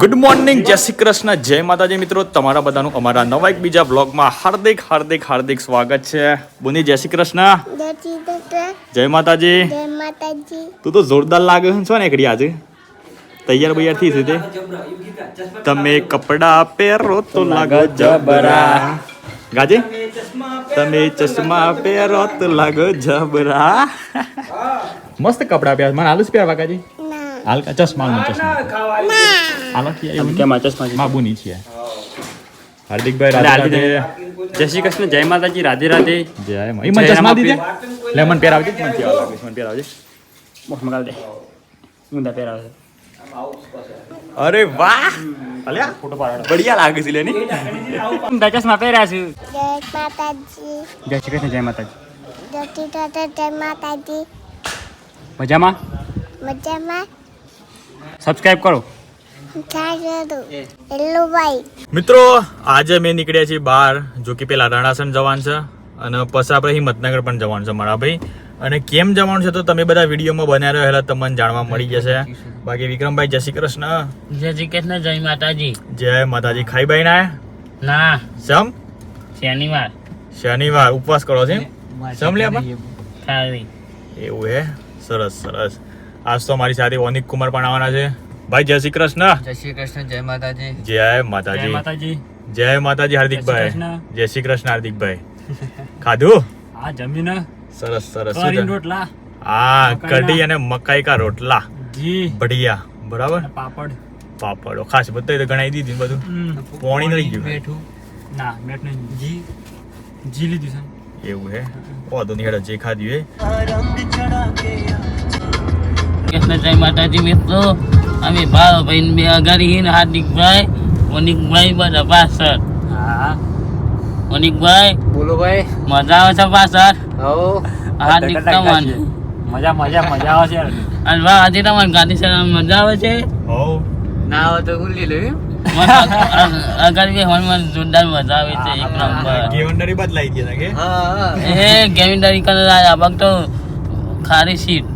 Good morning જય શ્રી કૃષ્ણ. જય માતાજી મિત્રો તમારા બધાનું અમારા નવા એક બીજા બ્લોગમાં હાર્દિક હાર્દિક હાર્દિક સ્વાગત છે. બુની જય શ્રી કૃષ્ણ. જય માતાજી. તું તો જોરદાર લાગે છો ને એકડી આજે. તૈયાર બૈયાર થઈ છે તમે કપડા પહેરો તો લાગો જબરા. ગાજે? તમે ચશ્મા પહેરો તો લાગો જબરા. મસ્ત કપડા પહેર. મને આલુસ પહેરવા કાજી. હાલ ચશ્મા નું ચશ્મા? હાલો એવું? કેમ આ ચશ્મા છે? માં બુની છે હાર્દિકભાઈ રાધે જય શ્રી કૃષ્ણ જય માતાજી રાધે રાધે. જય મા- ઈ મને જય ચશ્મા. દીધે? લે મને પહેરાવજે મને પહેરાવજે મને પહેરાવજે. મોઢ મગાલ દે. ઊંધા પહેરાવે અરે વાહ! અલ્યા ફોટો પાડો. બઢિયા લાગે છે લેની ઊંધા ચશ્મા પહેર્યા છે. જય માતાજી. જય શ્રી કૃષ્ણ જય માતાજી. જય શ્રી કૃષ્ણ જય માતાજી. મજામાં? મજામાં. સબસ્ક્રાઇબ કરો. મિત્રો આજે મેં નીકળ્યા છીએ બહાર જો કે પેલા રણાસણ જવાનું છે અને પછી આપણે હિંમતનગર પણ જવાનું છે મારા ભાઈ. અને કેમ જવાનું છે તો તમે બધા વિડીયોમાં બન્યા રહેલા તમને જાણવા મળી જશે. બાકી વિક્રમભાઈ જય શ્રી કૃષ્ણ. જય શ્રી કૃષ્ણ જય માતાજી. જય માતાજી. ખાઈ ભાઈ ના? ના. સમ? શનિવાર. શનિવાર. ઉપવાસ કરો છે સમ લે? એવું હે? સરસ સરસ. આજ તો મારી સાથે ઓનિક કુમાર પણ આવવાના છે. ભાઈ જય શ્રી કૃષ્ણ. જય શ્રી કૃષ્ણ જય માતાજી. જય જય માતાજી. માતાજી જય માતાજી હાર્દિકભાઈ જય શ્રી કૃષ્ણ. હાર્દિકભાઈ ખાધું? આ જમીન સરસ સરસ? રોટલા. હા કઢી અને મકાઈ કા રોટલા. જી. બઢિયા. બરાબર? પાપડ. પાપડો. ખાસ બધા તો ગણાઈ દીધી બધું. પોણી નહીં ગયું. બેઠું ના બેઠ નહીં. જી. જી લીધું છે. એવું હે? વાંધો નહીં હેડો જે ખાધું એ કૃષ્ણ જય માતાજી મિત્રો. અમે ભાવભાઈ ને બે અગાડી ને હાર્દિકભાઈ મનિકભાઈ બધા પાછળ. હા. મનિકભાઈ બોલો ભાઈ. મજા આવે છે પાછળ? હો. હાર્દિક તમને. મજા મજા મજા આવે છે. અને વાહ આજે તમારી ગાડી ચલાવવાની મજા આવે છે? હોવ ના આવે તો હું લઈ લઉં મસ્ત અગાડી બે હનુમાન જોરદાર મજા આવે છે એક નંબર. ગેવંડરી બદલાઈ ગઈ કે? હા હા. એ ગેમિંડારી કલર આ ભક્ત તો ખારી સીટ.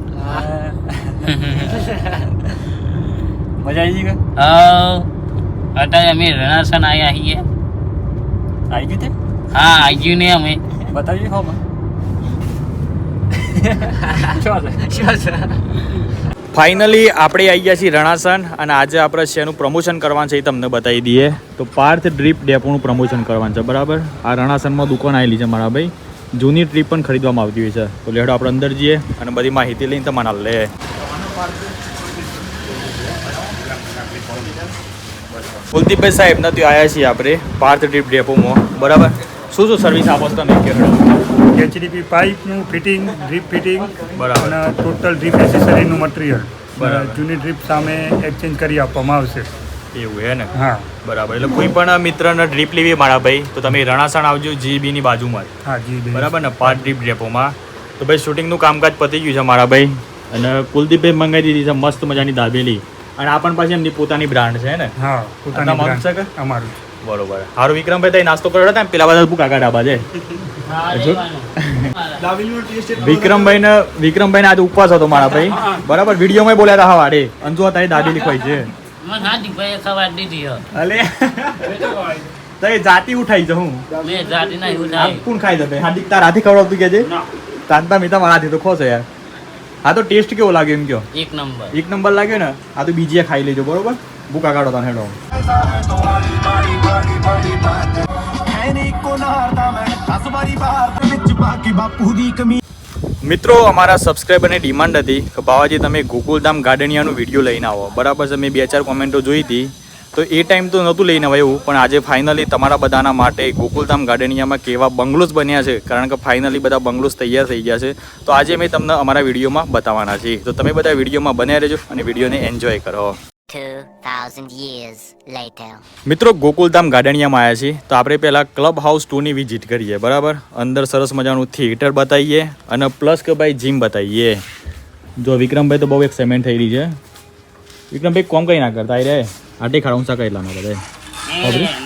મજા આવી ગઈ કે? હા અત્યારે અમે રણાસન આવ્યા છીએ. આવી ગયું તે? હા આવી ને અમે. બતાવજો હો ફાઇનલી આપણે આવી ગયા છીએ રણાસન અને આજે આપણે શેનું પ્રમોશન કરવાનું છે એ તમને બતાવી દઈએ. તો પાર્થ ડ્રીપ ડેપોનું પ્રમોશન કરવાનું છે બરાબર? આ રણાસનમાં દુકાન આવેલી છે મારા ભાઈ. જૂની ટ્રીપ પણ ખરીદવામાં આવતી હોય છે. તો લેડો આપણે અંદર જઈએ અને બધી માહિતી લઈને તમારા લે કુલદીપભાઈ સાહેબ નથી આવ્યા છીએ આપણે. પાર્થ ડ્રીપ ડેપોમાં. બરાબર? શું શું સર્વિસ આપો તમે કે એચડીપી પાઇપનું ફિટિંગ ડ્રીપ ફિટિંગ બરાબર. અને ટોટલ ડ્રીપ એસેસરીનું મટીરિયલ બરાબર. જૂની ડ્રીપ સામે એક્સચેન્જ કરી આપવામાં આવશે. એવું હે ને? હા. બરાબર. એટલે કોઈ પણ મિત્રને ડ્રીપ લેવી મારા ભાઈ તો તમે રણાસણ આવજો જીબી ની બાજુમાં. હા જી બરાબર ને? પાર્ટ ડ્રીપ ડેપોમાં. તો ભાઈ શૂટિંગનું કામકાજ પતી ગયું છે મારા ભાઈ. અને કુલદીપભાઈ મંગાવી દીધી છે મસ્ત મજાની દાબેલી. અને આ પણ પાછી એમની પોતાની બ્રાન્ડ છે ને? હા પોતાની બ્રાન્ડ છે અમારું. બરોબર. હારું વિક્રમભાઈ તઈ નાસ્તો કર્યો હતા ને પેલા બધા ભૂકા કાઢા બાજે. વિક્રમભાઈ ને વિક્રમભાઈ ને આજે ઉપવાસ હતો મારા ભાઈ. બરાબર? વિડીયોમાં બોલ્યા હતા હવારે અંજુ હતા એ દાબેલી ખવાઈ છે. અલે. તઈ જાતિ ઉઠાઈ છે હું. મેં જાતિ ના ઉઠાઈ. કોણ ખાઈ દે હાર્દિક તાર હાથી ખવડાવતું કે છે? તાંતા મીતા હાથી તો ખોશ યાર. હા તો ટેસ્ટ કેવો લાગ્યો એમ કયો? એક નંબર. એક નંબર લાગ્યો ને? આ તો બીજી ખાઈ લેજો બરોબર? ભૂકા કાઢો તને હેડો. મિત્રો અમારા સબસ્ક્રાઈબરની ડિમાન્ડ હતી કે બાવાજી તમે ગોકુલધામ ગાર્ડનિયાનો વીડિયો લઈને આવો. બરાબર છે મેં બે ચાર કોમેન્ટો જોઈ હતી. તો એ ટાઈમ તો નહોતું લઈને આવ્યું પણ આજે ફાઇનલી તમારા બધાના માટે ગોકુલધામ ગાર્ડનિયામાં કેવા બંગલોઝ બન્યા છે કારણ કે ફાઇનલી બધા બંગલોઝ તૈયાર થઈ ગયા છે. તો આજે મેં તમને અમારા વિડીયોમાં બતાવવાના છે. તો તમે બધા વિડીયોમાં બન્યા રહેજો અને વિડીયોને એન્જોય કરો. 2,000 years later. મિત્રો ગોકુલધામ ગાર્ડનિયામાં આવ્યા છીએ તો આપણે પહેલાં ક્લબ હાઉસ ટુની વિઝિટ કરીએ બરાબર? અંદર સરસ મજાનું થિયેટર બતાવીએ અને પ્લસ કે ભાઈ જીમ બતાવીએ. જો વિક્રમભાઈ તો બહુ એક્સાઇટમેન્ટ થઈ રહી છે. વિક્રમભાઈ કોમ કઈ ના કરતા રે. આટે ખાડા ઊંચા કઈ લાના બધા.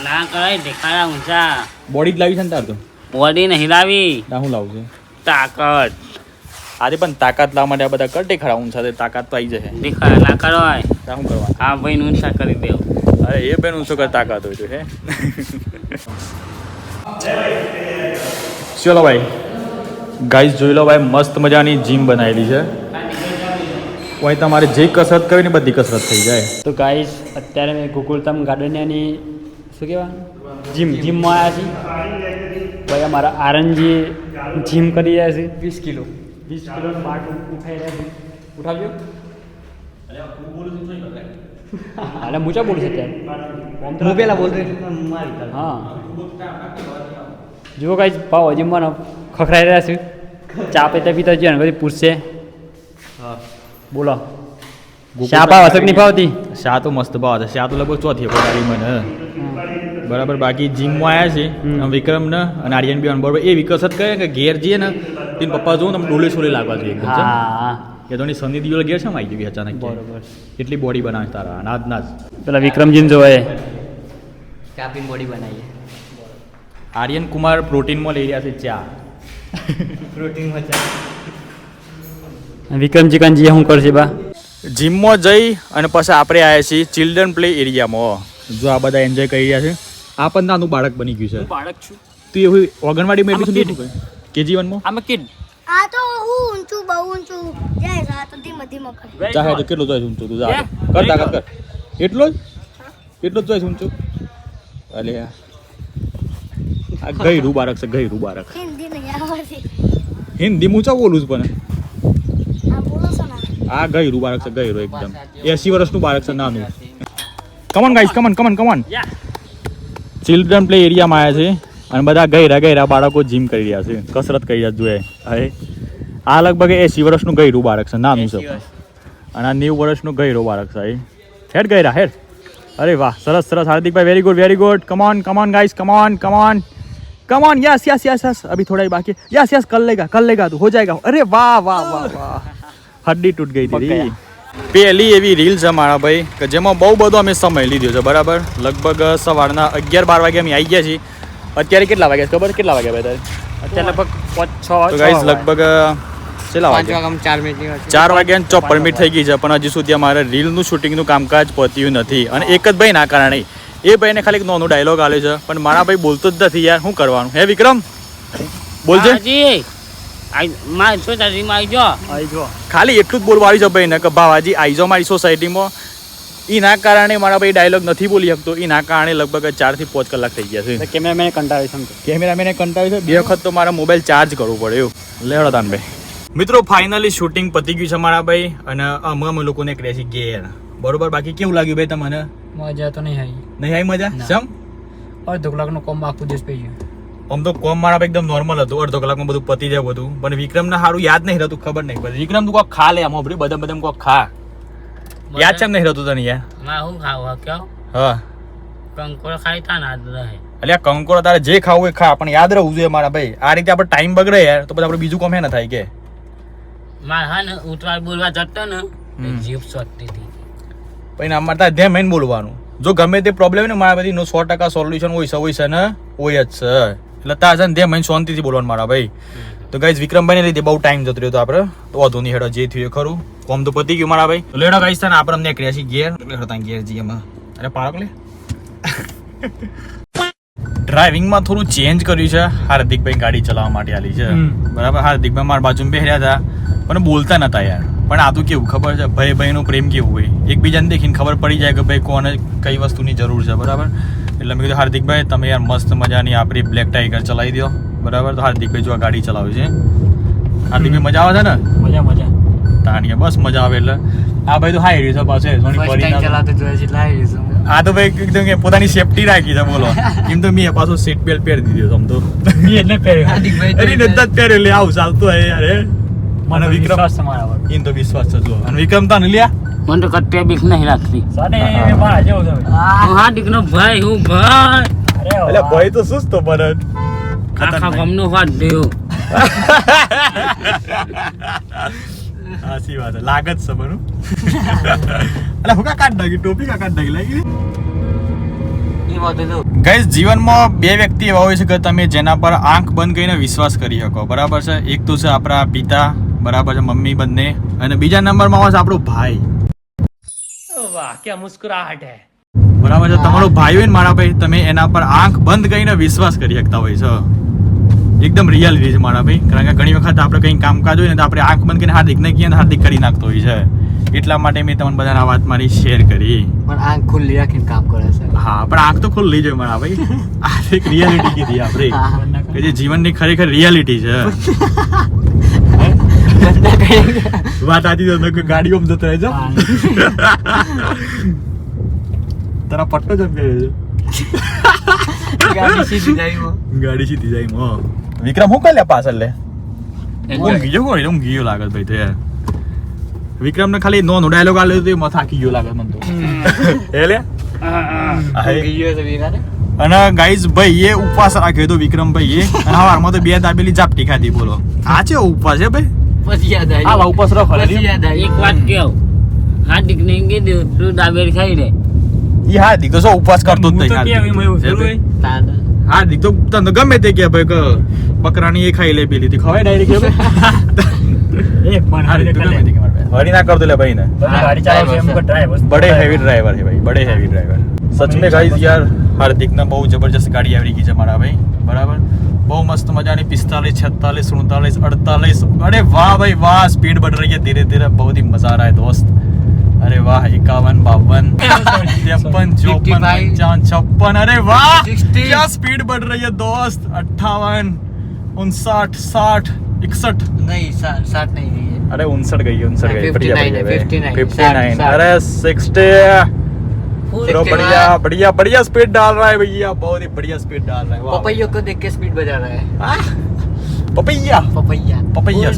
ના કરાય દેખાડા ઊંચા. બોડી જ લાવી છે ને તાર તો? બોડી નહીં હિલાવી ના હું લાવું છે? તાકાત. આજે પણ તાકાત લાવવા માટે આ બધા કરટે ખરા ઊંચા તાકાત તો આવી જશે. દેખાડા ના કરવાય. તા શું કરવા? આ ભાઈ ઊંચા કરી દેવું એ બેન ઊંચો કર તાકાત હોય તો હે? ચલો ભાઈ. ગાઈસ જોઈ લો ભાઈ મસ્ત મજાની જીમ બનાવેલી છે. કોઈ તમારે જે કસરત કરવી ને બધી કસરત થઈ જાય. તો ગાઈસ અત્યારે મેં ગોકુલધામ ગાર્ડનિયાની શું કહેવાય? જીમ જીમમાં આવ્યા છીએ. ભાઈ અમારા આરંજી જીમ કરી રહ્યા છે. વીસ કિલો. વીસ કિલો માટ ઉઠાઈ રહ્યા છે. ઉઠાવજો. અરે મૂચા બોલું છું અત્યારે? હું પેલા બોલતો હા. જુઓ કાંઈ ભાવ હજી મને ખખડાઈ રહ્યા છે. ચા પીતા પીતા જઈએ ને બધી પૂછશે. બોલો. શા ભાવ અસક નહીં ભાવતી શા તો મસ્ત ભાવ હતા શા તો લગભગ ચોથી પગારી મને. બરાબર બાકી જીમમાં આવ્યા છે વિક્રમ ને અને આર્યન બી બરોબર એ વિકસત કરે કે ઘેર જઈએ ને તેમ પપ્પા જોઉં ને આમ ડોલે સોલે લાગવા જોઈએ એ હા. કે તો સની દિવસ ઘેર છે આવી ગયું અચાનક. બરોબર. એટલી બોડી બનાવે તારા નાજ નાજ. પેલા વિક્રમજીને જોવાય. કાપીને બોડી બનાવીએ. આર્યન કુમાર પ્રોટીનમાં લઈ રહ્યા છે ચા. પ્રોટીનમાં ચા. વિક્રમજી કાનજી શું કરશે બા? જીમમાં જઈ અને પછી આપણે આવ્યા છીએ ચિલ્ડ્રન પ્લે એરિયામાં. જો આ બધા એન્જોય કરી રહ્યા છે. આ પણ નાનું બાળક બની ગયું છે. બાળક છું. તું એવું ઓગણવાડી મેં એટલું શું કેજી વનમાં આમાં કિડ આ તો હું ઊંચું બહુ ઊંચું. જાય છે તો ધીમે ધીમે કરે. ચાહે તો કેટલું જાય ઊંચું તું જા કર તાકાત કર એટલો જ? એટલો જ જોઈશ ઊંચું? અલે આ. ગઈ ગયરું બાળક છે ગઈ બાળક. હિન્દી નહીં આવડતી. હિન્દી મૂચા બોલું છું પણ. છો આ ગયરું બાળક છે ગયરું એકદમ એસી વર્ષનું બાળક છે નાનું come on guys come on come on come on children play એરિયામાં આવ્યા છે અને બધા ગયરા ગયરા બાળકો જીમ કરી રહ્યા છે કસરત કરી રહ્યા છે જોઈએ હવે આ લગભગ એસી વર્ષનું ગયરું બાળક છે નાનું છે પણ. અને આ નેવું વર્ષનું ગયરો બાળક છે એ હેડ ગયરા હેડ અરે વાહ સરસ સરસ હાર્દિકભાઈ very good very good come on come on guys come on come on come on yes yes yes yes अभी थोड़ा ही बाकी है यस यस कर लेगा कर लेगा तू हो जाएगा अरे वाह वाह वाह वाह હડ્ડી તૂટ ગઈ હતી પહેલી એવી રીલ છે મારા ભાઈ કે જેમાં બહુ બધો અમે સમય લીધો છે બરાબર? લગભગ સવારના અગિયાર બાર વાગે અમે આવી ગયા છીએ. અત્યારે કેટલા વાગ્યા છે? ખબર? કેટલા વાગ્યા ભાઈ અત્યારે લગભગ પાંચ છ તો ગાઈસ લગભગ કેટલા વાગ્યા? ચાર વાગ્યા ચોપન મિનિટ થઈ ગઈ છે પણ હજી સુધી અમારે રીલનું શૂટિંગનું કામકાજ પત્યું નથી. અને એક જ ભાઈ ના કારણે. એ ભાઈને ખાલી નોનો ડાયલોગ આવ્યો છે પણ મારા ભાઈ બોલતો જ નથી યાર શું કરવાનું? હે વિક્રમ? બોલજે. મારી સોસાયટીમાં આવી જો. આવી જો. ખાલી એટલું જ બોલવા આવી છે ભાઈને કે ભાવાજી આઈ જાઓ મારી સોસાયટીમાં. એના કારણે મારા ભાઈ ડાયલોગ નથી બોલી શકતો. એના કારણે લગભગ ચારથી પાંચ કલાક થઈ ગયા છે. કેમેરામેન કંટાળી છે કેમેરામેને કંટાળી છે. બે વખત તો મારા મોબાઈલ ચાર્જ કરવું પડે એવું. લેવડો તાનભાઈ મિત્રો ફાઇનલી શૂટિંગ પતી ગયું છે મારા ભાઈ અને અમે અમે લોકોને ક્રેસી છે ઘેર. બરોબર? બાકી કેવું લાગ્યું ભાઈ તમને? મજા તો નહીં આવી. નહીં આવી મજા? સમ? અડધો કલાકનો કોમ આખું દિવસ પી ગયું. આમ તો કોમ મારા એકદમ નોર્મલ હતું. અડધો કલાકમાં બધું પતી જાય બધું. પણ વિક્રમને સારું યાદ નહીં રહેતું ખબર નહીં પડતી. વિક્રમ તું કોક ખા લે આમ બધા બધા કોક ખા. યાદ છે નહીં રહેતું તને યાર? માં હું ખાવ? કયો? હા. કંકોળ ખાઈ તા ના રહે એટલે આ કંકોડો તારે જે ખાવું એ ખા પણ યાદ રહેવું જોઈએ મારા ભાઈ. આ રીતે આપણે ટાઈમ બગડે યાર તો પછી આપણે બીજું કોમ હે ના થાય કે? માર હા ને ઉતવાર બોલવા જતો ને જીભ સોટતી હતી પછી અમારે તારે ધ્યાન મેન બોલવાનું. જો ગમે તે પ્રોબ્લેમ ને મારા બધી નો સો ટકા સોલ્યુશન હોય છે હોય છે ને? હોય જ છે. એટલે ને ધ્યાન મને શાંતિથી બોલવાનું મારા ભાઈ. તો ગાઈઝ વિક્રમભાઈને લીધે બહુ ટાઈમ જતો રહ્યો તો આપણે. તો વાંધો નહીં, હેડો, જે થયું ખરું. કોમ તો પતી ગયું મારા ભાઈ. તો લેડો ગાઈઝ ને, આપણે અમને છીએ ઘેર. એટલે હેડો ત્યાં ઘેર જઈએ અરે પાડક લે. ડ્રાઇવિંગમાં થોડું ચેન્જ કર્યું છે. હાર્દિકભાઈ ગાડી ચલાવવા માટે આલી છે. બરાબર? હાર્દિકભાઈ મારા બાજુમાં બેહ્યા હતા. પણ બોલતા નતા યાર. પણ આ તો કેવું ખબર છે? ભાઈ ભાઈનું પ્રેમ કેવું હોય? એકબીજાને દેખીને ખબર પડી જાય કે ભાઈ કોને કઈ વસ્તુની જરૂર છે બરાબર? એટલે મેં કીધું હાર્દિકભાઈ તમે યાર મસ્ત મજાની આપણી બ્લેક ટાઈગર ચલાવી દો બરાબર? તો હાર્દિકભાઈ જો આ ગાડી ચલાવે છે. હાર્દિકભાઈ મજા આવે છે ને? મજા મજા. તાણીએ બસ મજા આવે એટલે. આ ભાઈ તો હાઈ રહ્યું છે પાછું આ તો ભાઈ એકદમ કે પોતાની સેફટી રાખી છે બોલો. એમ તો મેં પાછું સીટ બેલ્ટ પહેરી દીધો તમ તો. મેં એટલે પહેર્યું. અરે નતા જ પહેર્યો એટલે આવું ચાલતું હે યાર હે. મને વિક્રમ વિશ્વાસ છે મારા પર. એમ તો વિશ્વાસ છે જો અને વિક્રમ તાને લ્યા. મને તો કટ્ટે બીક નહીં રાખતી. સાડે મારા જેવું છે હું હા દીકનો ભાઈ હું ભાઈ. અરે એટલે ભાઈ તો સુસ્તો પણ આખા ગમનો વાત દેવો. સાચી વાત લાગત છે બરું એટલે હું કાઢ નાખી ટોપી કાઢ નાખી લાગી. ગાઈસ જીવનમાં બે વ્યક્તિ એવા હોય છે કે તમે જેના પર આંખ બંધ કરીને વિશ્વાસ કરી શકો. બરાબર છે? એક તો છે આપણા પિતા બરાબર છે મમ્મી બંને અને બીજા નંબરમાં આવે છે આપણો ભાઈ. વાહ કે મુસ્કુરાહટ હે. બરાબર છે? તમારો ભાઈ હોય ને મારા ભાઈ તમે એના પર આંખ બંધ કરીને વિશ્વાસ કરી શકતા હોય છો. એકદમ રિયાલિટી છે મારા ભાઈ. કારણ કે ઘણી વખત આપણે કંઈ કામકાજ હોય ને તો આપણે આંખ બંધ કરીને હાર્દિકને કહીએ ને હાર્દિક કરી નાખતો હોય છે. એટલા માટે મેં તમને બધાને આ વાત મારી શેર કરી. પણ આંખ ખુલ્લી રાખીને કામ કરે છે. હા પણ આંખ તો ખુલ્લી જોઈએ મારા ભાઈ. આ એક રિયાલિટી કીધી આપણે. કે જે જીવનની ખરેખર રિયાલિટી છે. વાત આતી તો કે ગાડીઓમાં જતો રહેજો તારા પટ્ટો જમ છે. ગાડી સીધી જાય. ગાડી સીધી જાય વિક્રમ હું કઈ લે પાછળ લે? ઊંઘી ગયો કોઈ ઊંઘી ગયો લાગે ભાઈ તો યાર. વિક્રમ ને ખાલી નો નો ડાયલોગ આલ્યો તો એમાં થાકી ગયો લાગે મને તો. એ લે? ઊંઘી ગયો છે વીરાને. અને ગાઈઝ ભાઈ એ ઉપવાસ રાખ્યો હતો વિક્રમ ભાઈ એ અને હવારમાં તો બે દાબેલી ઝાપટી ખાધી બોલો. આ છે ઉપવાસ છે ભાઈ? પછી યાદ આવી. ઉપવાસ રાખો પછી યાદ આવ્યું. એક વાત કેવું. હાર્દિક ને કીધું તું દાબેલ ખાઈ લે. ઈ હાર્દિક તો શું ઉપવાસ કરતો જ નહીં એમાં હાર્દિક. તો તને ગમે તે કે ભાઈ કે બકરાની એ ખાઈ લે પેલી. ખવાય ડાયરેક્ટ हरी ना कर भाई बड़े हैवी ड्राइवर है भाई बड़े हैवी ड्राइवर सच में गाइस यार बढ़ रही है धीरे धीरे बहुत ही मज़ा आ रहा है दोस्त अरे वाह इक्यावन बावन तिरपन चौपन पंचावन छप्पन अरे वाह क्या स्पीड बढ़ रही है दोस्त अट्ठावन उनसठ साठ इकसठ નહીં સા- સાત નહીં ગઈ है. अरे उनसठ गई है उनसठ हाँ, गई 59 है, 59, फिफ्टी नाइन साठ, अरे सिक्सटी चलो 61. बढ़िया बढ़िया बढ़िया स्पीड डाल रहा है भैया बहुत ही बढ़िया स्पीड डाल रहा है वाह पपैयों को देख के स्पीड बजा रहा है हाँ? Papaya papaya papaya